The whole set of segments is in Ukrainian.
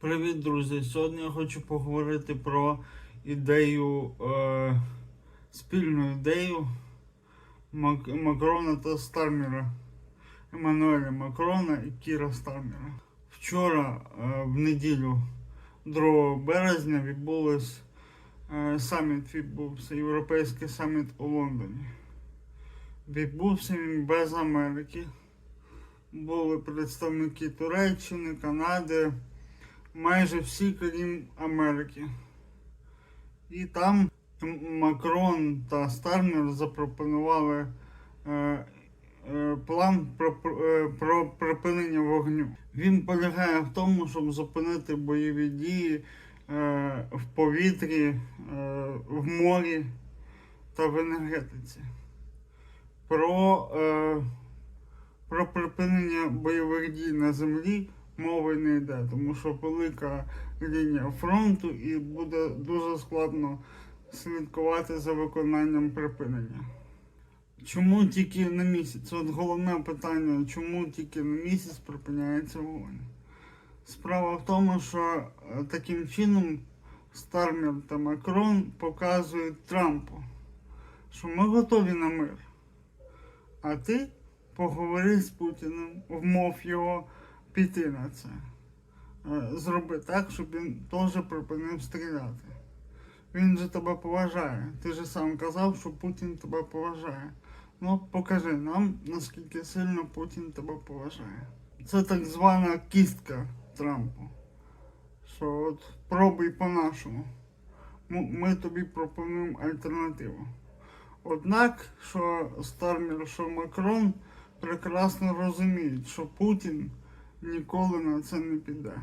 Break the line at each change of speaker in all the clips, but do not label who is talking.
Привіт, друзі! Сьогодні я хочу поговорити про ідею, е, спільну ідею Мак- Макрона та Стармера, Еммануеля Макрона і Кіра Стармера. Вчора, е, в неділю, 2 березня, відбулось е, саміт відбувся, Європейський саміт у Лондоні. Відбувся він без Америки. Були представники Туреччини, Канади майже всі, крім Америки. І там Макрон та Стармер запропонували е, е, план про, е, про припинення вогню. Він полягає в тому, щоб зупинити бойові дії е, в повітрі, е, в морі та в енергетиці. Про, е, про припинення бойових дій на землі мови не йде, тому що велика лінія фронту і буде дуже складно слідкувати за виконанням припинення. Чому тільки на місяць? От головне питання, чому тільки на місяць припиняється вогонь? Справа в тому, що е, таким чином Стармер та Макрон показують Трампу, що ми готові на мир. А ти поговори з Путіним, вмов його піти на це. Е, Зроби так, щоб він теж припинив стріляти. Він же тебе поважає. Ти же сам казав, що Путін тебе поважає. Ну, покажи нам, наскільки сильно Путін тебе поважає. Це так звана кістка Трампу. Що от пробуй по-нашому. Ми тобі пропонуємо альтернативу. Однак, що Стармер, що Макрон прекрасно розуміють, що Путін ніколи на це не піде.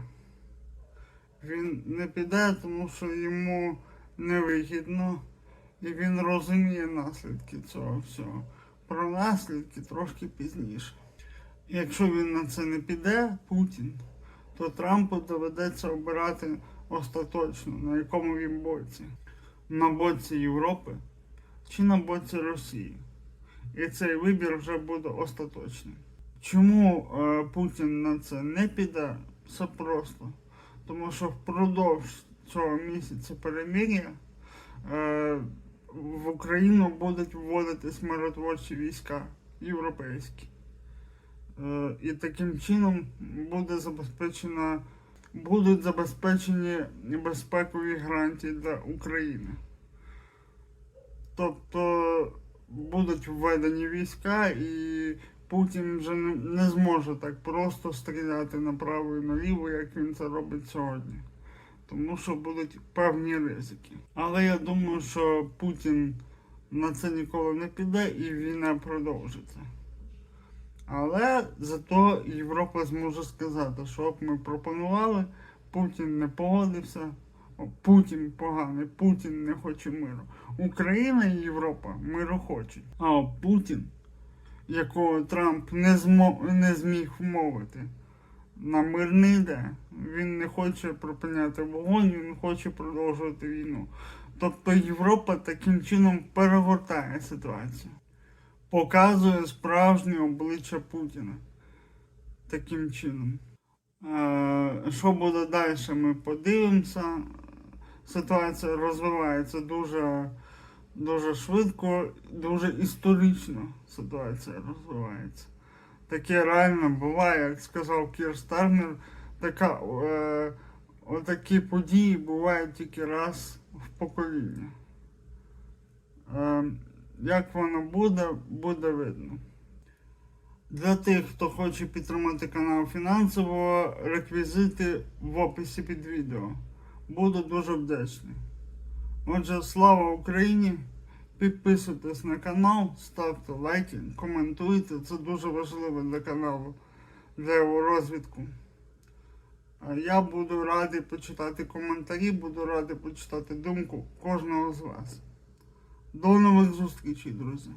Він не піде, тому що йому невигідно, і він розуміє наслідки цього всього. Про наслідки трошки пізніше. Якщо він на це не піде, Путін, то Трампу доведеться обирати остаточно, на якому він боці. На боці Європи чи на боці Росії. І цей вибір вже буде остаточним. Чому е, Путін на це не піде? Все просто. Тому що впродовж цього місяця перемир'я е, в Україну будуть вводитись миротворчі війська європейські. Е, і таким чином буде забезпечена, будуть забезпечені безпекові гарантії для України. Тобто будуть введені війська і Путін вже не, зможе так просто стріляти направо і наліво, як він це робить сьогодні. Тому що будуть певні ризики. Але я думаю, що Путін на це ніколи не піде і війна продовжиться. Але зато Європа зможе сказати, що ми пропонували, Путін не погодився, Путін поганий, Путін не хоче миру. Україна і Європа миру хочуть. А Путін, якого Трамп не, змо... не зміг вмовити, на мир не йде. Він не хоче припиняти вогонь, він хоче продовжувати війну. Тобто Європа таким чином перегортає ситуацію. Показує справжнє обличчя Путіна. Таким чином. Е, Що буде далі, ми подивимося. Ситуація розвивається дуже, дуже швидко, дуже історично ситуація розвивається. Таке реально буває, як сказав Кір Стармер, така, е, отакі події бувають тільки раз в покоління. Е, як воно буде, буде видно. Для тих, хто хоче підтримати канал фінансово, реквізити в описі під відео. Буду дуже вдячний. Отже, слава Україні! Підписуйтесь на канал, ставте лайки, коментуйте. Це дуже важливо для каналу, для його розвитку. Я буду радий почитати коментарі, буду радий почитати думку кожного з вас. До нових зустрічей, друзі!